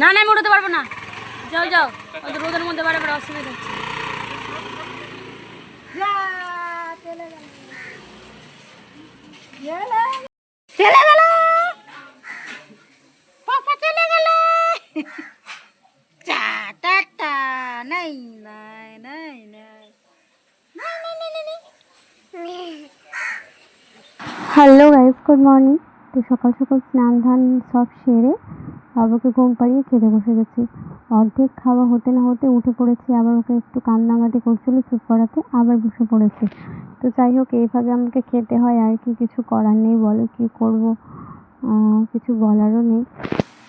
না না আমি উঠতে পারব না। যাও যাও। রোদের মধ্যে বারে বারে অসুবিধা হচ্ছে। চলে গেল। পাপা চলে গেল। চা টা টা নাই নাই নাই নাই। হ্যালো গাইস গুড মর্নিং তো সকাল সকাল স্নান ধান সব সেরে বাবাকে ঘুম পাড়িয়ে খেতে বসে গেছি। অর্ধেক খাওয়া হতে না হতে উঠে পড়েছি, আবার ওকে একটু কান্নাকাটি করছিল, চুপ করাতে আবার বসে পড়েছি। তো যাই হোক, এইভাবে আমাকে খেতে হয়, আর কি কিছু করার নেই, বলো কি করব? কিছু বলারও নেই।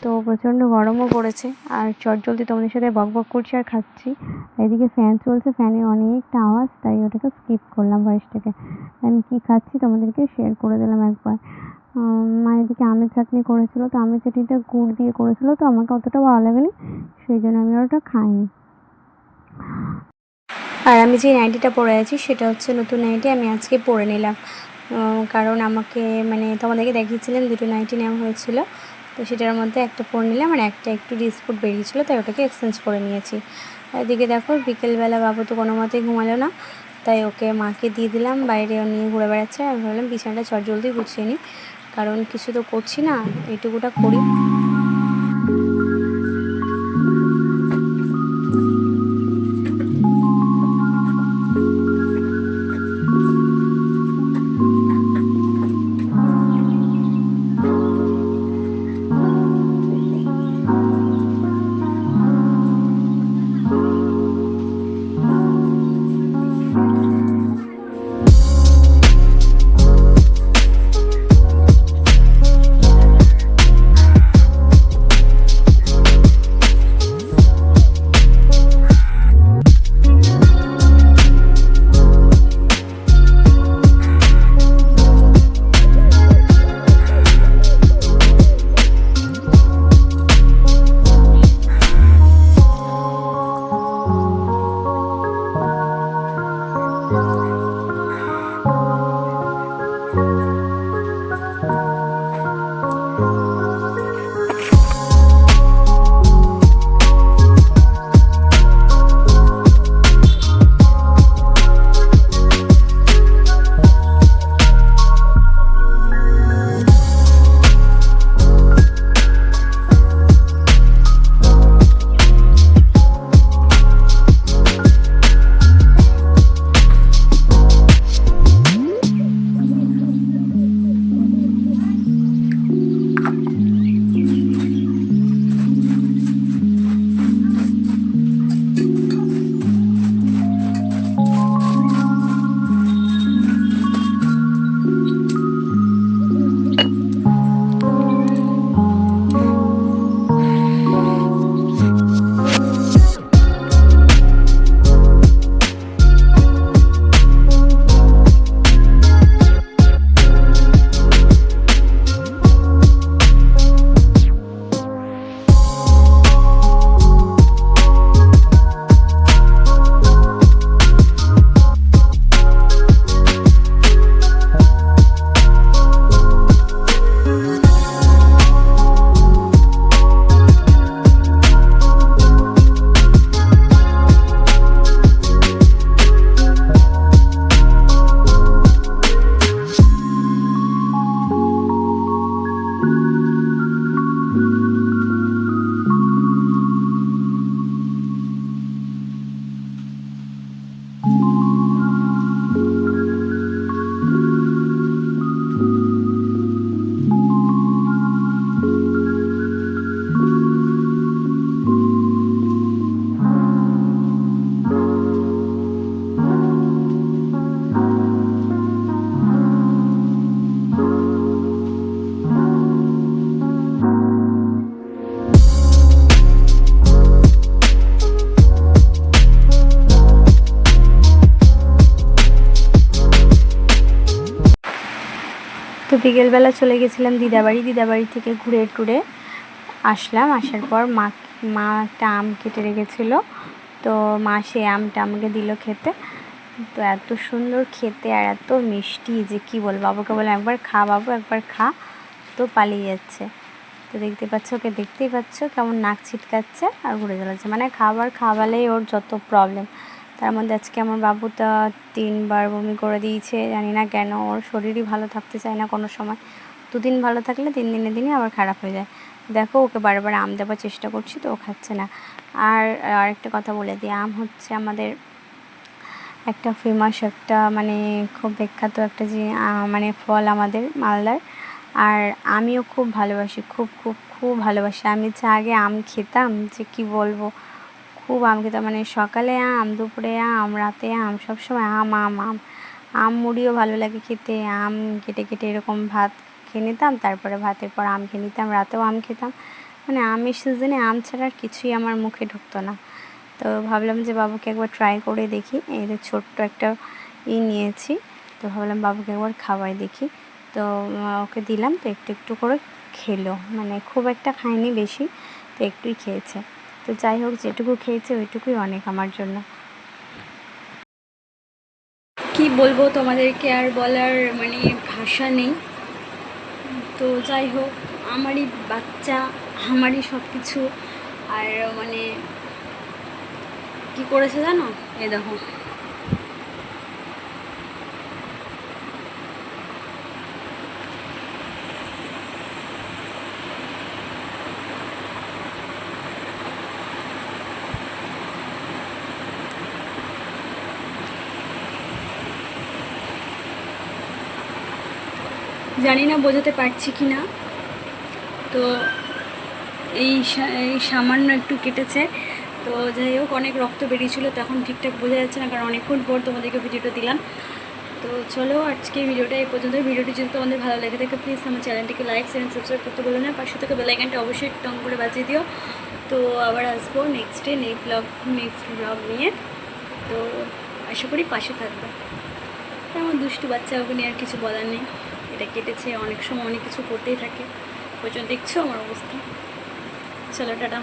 তো প্রচণ্ড গরমও পড়েছে, আর চটজলদি তোমাদের সাথে বক বক করছি আর খাচ্ছি। এদিকে ফ্যান চলছে, ফ্যানের অনেকটা আওয়াজ, তাই ওটাকে স্কিপ করলাম ভয়েসটাকে আমি কী খাচ্ছি তোমাদেরকে শেয়ার করে দিলাম একবার। মা এদিকে আমের চাটনি করেছিল, তো আমের চাটনিটা গুড় দিয়ে করেছিল, তো আমাকে অতটা ভালো লাগেনি, সেই জন্য আমি ওটা খাইনি। আর আমি যে নাইটিটা পরে আছি, সেটা হচ্ছে নতুন নাইটি, আমি আজকে পরে নিলাম। কারণ আমাকে মানে তোমাদেরকে দেখিয়েছিলাম, দুটো নাইটি নেওয়া হয়েছিল, তো সেটার মধ্যে একটা পরে নিলাম আর একটা একটু ডিসপুট বেরিয়েছিলো, তাই ওটাকে এক্সচেঞ্জ করে নিয়েছি। এদিকে দেখো, বিকেলবেলা বাবু তো কোনো মতেই ঘুমালো না, তাই ওকে মাকে দিয়ে দিলাম, বাইরে নিয়ে ঘুরে বেড়াচ্ছে, আমি ভাবলাম বিছানাটা চট জলদি গুছিয়ে নিই। কারণ কিছু তো করছি না এইটুকুটা করি। তো বিকেলবেলা চলে গেছিলাম দিদাবাড়ি দিদাবাড়ি থেকে ঘুরে টুরে আসলাম। আসার পর মা মা একটা আম কেটে রেখেছিলো। তো মা সেই আমটা আমাকে দিল খেতে। তো এত সুন্দর খেতে আর এত মিষ্টি যে কি বল বাবুকে বলে একবার খা বাবু, একবার খা। তো পালিয়ে যাচ্ছে। তো দেখতে পাচ্ছ, ওকে দেখতেই পাচ্ছ, কেমন নাক ছিটকাচ্ছে আর ঘুরে চালাচ্ছে মানে খাবার খাওয়ালেই ওর যত প্রবলেম তার মধ্যে আজকে আমার বাবুটা তিনবার বমি করে দিয়েছে, জানি না কেন। ওর শরীরই ভালো থাকতে চায় না কোনো সময়। দুদিন ভালো থাকলে তিন দিনে দিনই আবার খারাপ হয়ে যায়। দেখো, ওকে বারবার আম দেওয়ার চেষ্টা করছি তো ও খাচ্ছে না। আর আরেকটা কথা বলে দিই, আম হচ্ছে আমাদের একটা ফেমাস একটা মানে খুব বিখ্যাত একটা যে মানে ফল আমাদের মালদার। আর আমিও খুব ভালোবাসি, খুব খুব খুব ভালোবাসি। আমি যে আগে আম খেতাম যে কি বলব? খুব আম খেতাম মানে সকালে আম, দুপুরে আম, রাতে আম, সবসময় আম আম আম। আম মুড়িও ভালো লাগে খেতে। আম কেটে কেটে এরকম ভাত খেয়ে নিতাম, তারপরে ভাতের পর আম খেয়ে নিতাম, রাতেও আম খেতাম। মানে আমের সিজনে আম ছাড়া আর কিছুই আমার মুখে ঢুকতো না। তো ভাবলাম যে বাবুকে একবার ট্রাই করে দেখি। যে ছোট্ট একটা ই নিয়েছি। তো ভাবলাম বাবুকে একবার খাওয়াই দেখি। তো ওকে দিলাম, তো একটু একটু করে খেলো। মানে খুব একটা খায়নি বেশি, তো একটুই খেয়েছে। তো যাই হোক, যেটুকু খেয়েছে ওইটুকুই অনেক আমার জন্য। কি বলব তোমাদেরকে আর বলার মানে ভাষা নেই। তো যাই হোক, আমারই বাচ্চা, আমারই সব কিছু আর মানে কি করেছে জানো? এ দেখো। জানি না বোঝাতে পারছি কি না। তো এই এই সামান্য একটু কেটেছে। তো যাই হোক, অনেক রক্ত বেরিয়েছিল তখন ঠিকঠাক বোঝা যাচ্ছে না, কারণ অনেকক্ষণ পর তোমাদেরকে ভিডিওটা দিলাম। তো চলো, আজকে ভিডিওটা এই পর্যন্ত। ভিডিওটি যদি তোমাদের ভালো লেগে থাকে প্লিজ আমার চ্যানেলটিকে লাইক শেয়ার সাবস্ক্রাইব করতে বলো না। পাশে থেকে বেলাইকানটা অবশ্যই টং করে বাজিয়ে দিও। তো আবার আসব next day next blog next blog নিয়ে। তো আশা করি পাশে থাকবে। আমার দুষ্টু বাচ্চা ওকে নিয়ে আর কিছু বলার নেই। এটা কেটেছে, অনেক সময় অনেক কিছু করতেই থাকে। ওই জন্য দেখছ আমার অবস্থা। চলো, টাটা।